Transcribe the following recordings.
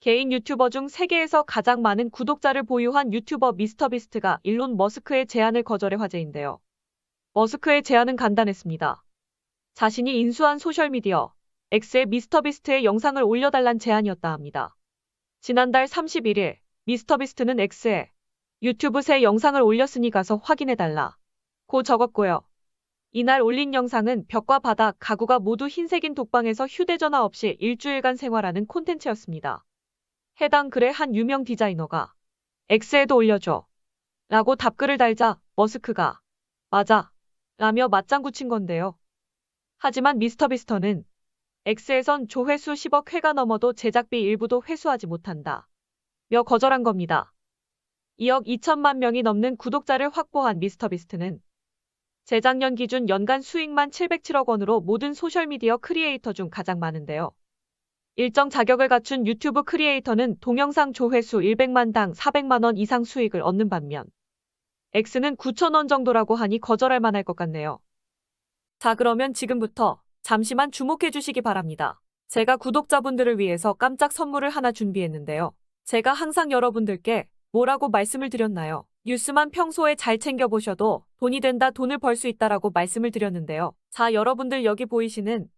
개인 유튜버 중 세계에서 가장 많은 구독자를 보유한 유튜버 미스터비스트가 일론 머스크의 제안을 거절해 화제인데요. 머스크의 제안은 간단했습니다. 자신이 인수한 소셜미디어 X에 미스터비스트의 영상을 올려달란 제안이었다 합니다. 지난달 31일 미스터비스트는 X에 유튜브 새 영상을 올렸으니 가서 확인해달라. 고 적었고요. 이날 올린 영상은 벽과 바닥, 가구가 모두 흰색인 독방에서 휴대전화 없이 일주일간 생활하는 콘텐츠였습니다. 해당 글에 한 유명 디자이너가 X에도 올려줘. 라고 답글을 달자 머스크가 맞아. 라며 맞장구 친 건데요. 하지만 미스터비스터는 X에선 조회수 10억 회가 넘어도 제작비 일부도 회수하지 못한다. 며 거절한 겁니다. 2억 2천만 명이 넘는 구독자를 확보한 미스터비스트는 재작년 기준 연간 수익만 707억 원으로 모든 소셜미디어 크리에이터 중 가장 많은데요. 일정 자격을 갖춘 유튜브 크리에이터는 동영상 조회수 100만당 400만 원 이상 수익을 얻는 반면 X는 9천 원 정도라고 하니 거절할 만할 것 같네요. 자 그러면 지금부터 잠시만 주목해 주시기 바랍니다. 제가 구독자분들을 위해서 깜짝 선물을 하나 준비했는데요. 제가 항상 여러분들께 뭐라고 말씀을 드렸나요? 뉴스만 평소에 잘 챙겨보셔도 돈이 된다, 돈을 벌 수 있다라고 말씀을 드렸는데요. 자, 여러분들 여기 보이시는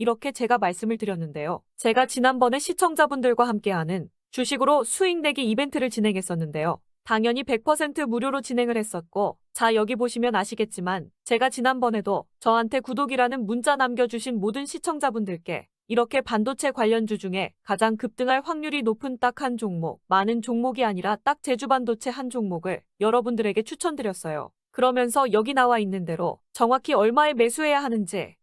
이렇게 제가 말씀을 드렸는데요. 제가 지난번에 시청자분들과 함께하는 주식으로 수익 내기 이벤트를 진행했었는데요. 당연히 100% 무료로 진행을 했었고, 자, 여기 보시면 아시겠지만, 제가 지난번에도 저한테 구독이라는 문자 남겨주신 모든 시청자분들께 이렇게 반도체 관련주 중에 가장 급등할 확률이 높은 딱 한 종목, 많은 종목이 아니라 딱 제주 반도체 한 종목을 여러분들에게 추천드렸어요. 그러면서 여기 나와 있는 대로 정확히 얼마에 매수해야 하는지,